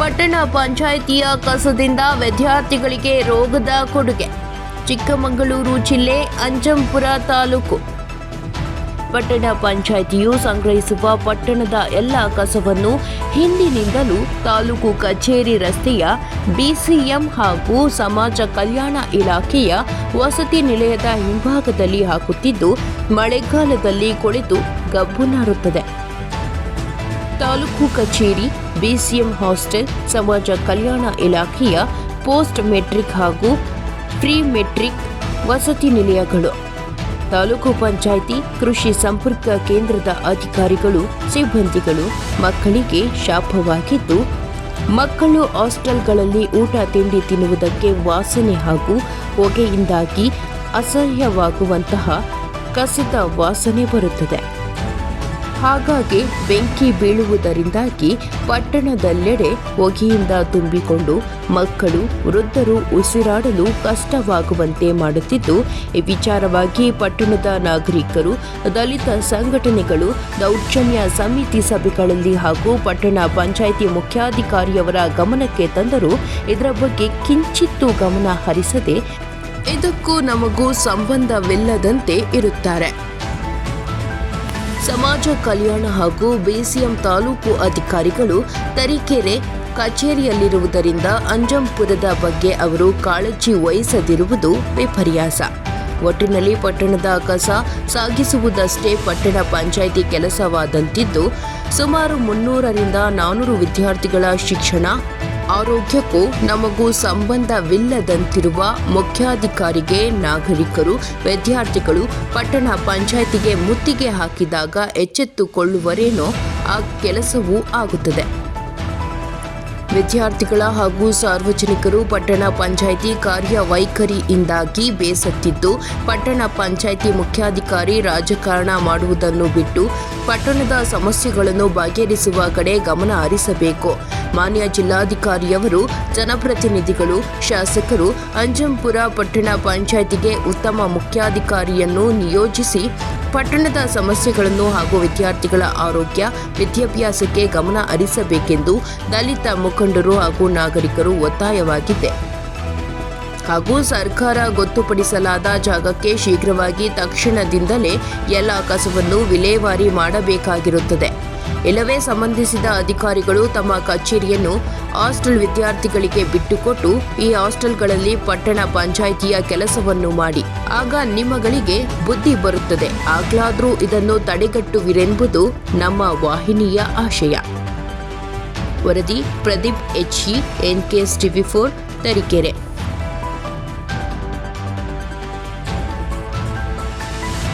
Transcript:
ಪಟ್ಟಣ ಪಂಚಾಯಿತಿಯ ಕಸದಿಂದ ವಿದ್ಯಾರ್ಥಿಗಳಿಗೆ ರೋಗದ ಕೊಡುಗೆ. ಚಿಕ್ಕಮಗಳೂರು ಜಿಲ್ಲೆ ಅಂಜಂಪುರ ತಾಲೂಕು. ಪಟ್ಟಣ ಪಂಚಾಯಿತಿಯು ಸಂಗ್ರಹಿಸುವ ಪಟ್ಟಣದ ಎಲ್ಲ ಕಸವನ್ನು ಹಿಂದಿನಿಂದಲೂ ತಾಲೂಕು ಕಚೇರಿ ರಸ್ತೆಯ ಬಿಸಿಎಂ ಹಾಗೂ ಸಮಾಜ ಕಲ್ಯಾಣ ಇಲಾಖೆಯ ವಸತಿ ನಿಲಯದ ಹಿಂಭಾಗದಲ್ಲಿ ಹಾಕುತ್ತಿದ್ದು, ಮಳೆಗಾಲದಲ್ಲಿ ಕುಳಿತು ಗಬ್ಬು ನಾರುತ್ತದೆ. ತಾಲೂಕು ಕಚೇರಿ, ಬಿಸಿಎಂ ಹಾಸ್ಟೆಲ್, ಸಮಾಜ ಕಲ್ಯಾಣ ಇಲಾಖೆಯ ಪೋಸ್ಟ್ ಮೆಟ್ರಿಕ್ ಹಾಗೂ ಪ್ರಿ ಮೆಟ್ರಿಕ್ ವಸತಿ ನಿಲಯಗಳು. ತಾಲೂಕು ಪಂಚಾಯಿತಿ, ಕೃಷಿ ಸಂಪರ್ಕ ಕೇಂದ್ರದ ಅಧಿಕಾರಿಗಳು, ಸಿಬ್ಬಂದಿಗಳು ಮಕ್ಕಳಿಗೆ ಶಾಪವಾಗಿದ್ದು, ಮಕ್ಕಳು ಹಾಸ್ಟೆಲ್ಗಳಲ್ಲಿ ಊಟ, ತಿಂಡಿ ತಿನ್ನುವುದಕ್ಕೆ ವಾಸನೆ ಹಾಗೂ ಹೊಗೆಯಿಂದಾಗಿ ಅಸಹ್ಯವಾಗುವಂತಹ ಕಸಿತ ವಾಸನೆ ಬರುತ್ತದೆ. ಹಾಗಾಗಿ ಬೆಂಕಿ ಬೀಳುವುದರಿಂದಾಗಿ ಪಟ್ಟಣದೆಲ್ಲೆಡೆ ಹೊಗೆಯಿಂದ ತುಂಬಿಕೊಂಡು ಮಕ್ಕಳು, ವೃದ್ಧರು ಉಸಿರಾಡಲು ಕಷ್ಟವಾಗುವಂತೆ ಮಾಡುತ್ತಿದ್ದು ಈ ವಿಚಾರವಾಗಿ ಪಟ್ಟಣದ ನಾಗರಿಕರು, ದಲಿತ ಸಂಘಟನೆಗಳು, ದೌರ್ಜನ್ಯ ಸಮಿತಿ ಸಭೆಗಳಲ್ಲಿ ಹಾಗೂ ಪಟ್ಟಣ ಪಂಚಾಯಿತಿ ಮುಖ್ಯಾಧಿಕಾರಿಯವರ ಗಮನಕ್ಕೆ ತಂದರೂ ಇದರ ಬಗ್ಗೆ ಕಿಂಚಿತ್ತೂ ಗಮನ ಹರಿಸದೆ ಇದಕ್ಕೂ ನಮಗೂ ಸಂಬಂಧವಿಲ್ಲದಂತೆ ಇರುತ್ತಾರೆ. ಸಮಾಜ ಕಲ್ಯಾಣ ಹಾಗೂ ಬಿಸಿಎಂ ತಾಲೂಕು ಅಧಿಕಾರಿಗಳು ತರೀಕೆರೆ ಕಚೇರಿಯಲ್ಲಿರುವುದರಿಂದ ಅಂಜಂಪುರದ ಬಗ್ಗೆ ಅವರು ಕಾಳಜಿ ವಹಿಸದಿರುವುದು ವಿಪರ್ಯಾಸ. ಒಟ್ಟಿನಲ್ಲಿ ಪಟ್ಟಣದ ಕಸ ಸಾಗಿಸುವುದಷ್ಟೇ ಪಟ್ಟಣ ಪಂಚಾಯಿತಿ ಕೆಲಸವಾದಂತಿದ್ದು, ಸುಮಾರು ಮುನ್ನೂರರಿಂದ ನಾನೂರು ವಿದ್ಯಾರ್ಥಿಗಳ ಶಿಕ್ಷಣ ಆರೋಗ್ಯಕ್ಕೂ ನಮಗೂ ಸಂಬಂಧವಿಲ್ಲದಂತಿರುವ ಮುಖ್ಯಾಧಿಕಾರಿಗೆ ನಾಗರಿಕರು, ವಿದ್ಯಾರ್ಥಿಗಳು ಪಟ್ಟಣ ಪಂಚಾಯಿತಿಗೆ ಮುತ್ತಿಗೆ ಹಾಕಿದಾಗ ಎಚ್ಚೆತ್ತುಕೊಳ್ಳುವರೇನೋ ಆ ಕೆಲಸವೂ ಆಗುತ್ತದೆ. ವಿದ್ಯಾರ್ಥಿಗಳ ಹಾಗೂ ಸಾರ್ವಜನಿಕರು ಪಟ್ಟಣ ಪಂಚಾಯಿತಿ ಕಾರ್ಯವೈಖರಿಯಿಂದಾಗಿ ಬೇಸತ್ತಿದ್ದು, ಪಟ್ಟಣ ಪಂಚಾಯಿತಿ ಮುಖ್ಯಾಧಿಕಾರಿ ರಾಜಕಾರಣ ಮಾಡುವುದನ್ನು ಬಿಟ್ಟು ಪಟ್ಟಣದ ಸಮಸ್ಯೆಗಳನ್ನು ಬಗೆಹರಿಸುವ ಕಡೆ ಗಮನ ಹರಿಸಬೇಕು. ಮಾನ್ಯ ಜಿಲ್ಲಾಧಿಕಾರಿಯವರು, ಜನಪ್ರತಿನಿಧಿಗಳು, ಶಾಸಕರು, ಅಂಜಂಪುರ ಪಟ್ಟಣ ಪಂಚಾಯಿತಿಗೆ ಉತ್ತಮ ಮುಖ್ಯಾಧಿಕಾರಿಯನ್ನು ನಿಯೋಜಿಸಿ ಪಟ್ಟಣದ ಸಮಸ್ಯೆಗಳನ್ನು ಹಾಗೂ ವಿದ್ಯಾರ್ಥಿಗಳ ಆರೋಗ್ಯ, ವಿದ್ಯಾಭ್ಯಾಸಕ್ಕೆ ಗಮನ ಹರಿಸಬೇಕೆಂದು ದಲಿತ ಮುಖಂಡರು ಹಾಗೂ ನಾಗರಿಕರು ಒತ್ತಾಯವಾಗಿದೆ. ಹಾಗೂ ಸರ್ಕಾರ ಗೊತ್ತುಪಡಿಸಲಾದ ಜಾಗಕ್ಕೆ ಶೀಘ್ರವಾಗಿ ತಕ್ಷಣದಿಂದಲೇ ಎಲ್ಲ ಕಸವನ್ನು ವಿಲೇವಾರಿ ಮಾಡಬೇಕಾಗಿರುತ್ತದೆ. ಇಲ್ಲವೇ ಸಂಬಂಧಿಸಿದ ಅಧಿಕಾರಿಗಳು ತಮ್ಮ ಕಚೇರಿಯನ್ನು ಹಾಸ್ಟೆಲ್ ವಿದ್ಯಾರ್ಥಿಗಳಿಗೆ ಬಿಟ್ಟುಕೊಟ್ಟು ಈ ಹಾಸ್ಟೆಲ್ಗಳಲ್ಲಿ ಪಟ್ಟಣ ಪಂಚಾಯಿತಿಯ ಕೆಲಸವನ್ನು ಮಾಡಿ. ಆಗ ನಿಮ್ಮಗಳಿಗೆ ಬುದ್ಧಿ ಬರುತ್ತದೆ. ಆಗ್ಲಾದ್ರೂ ಇದನ್ನು ತಡೆಗಟ್ಟುವಿರೆಂಬುದು ನಮ್ಮ ವಾಹಿನಿಯ ಆಶಯ. ವರದಿ Pradeep HE NKS TV four, Tarikere.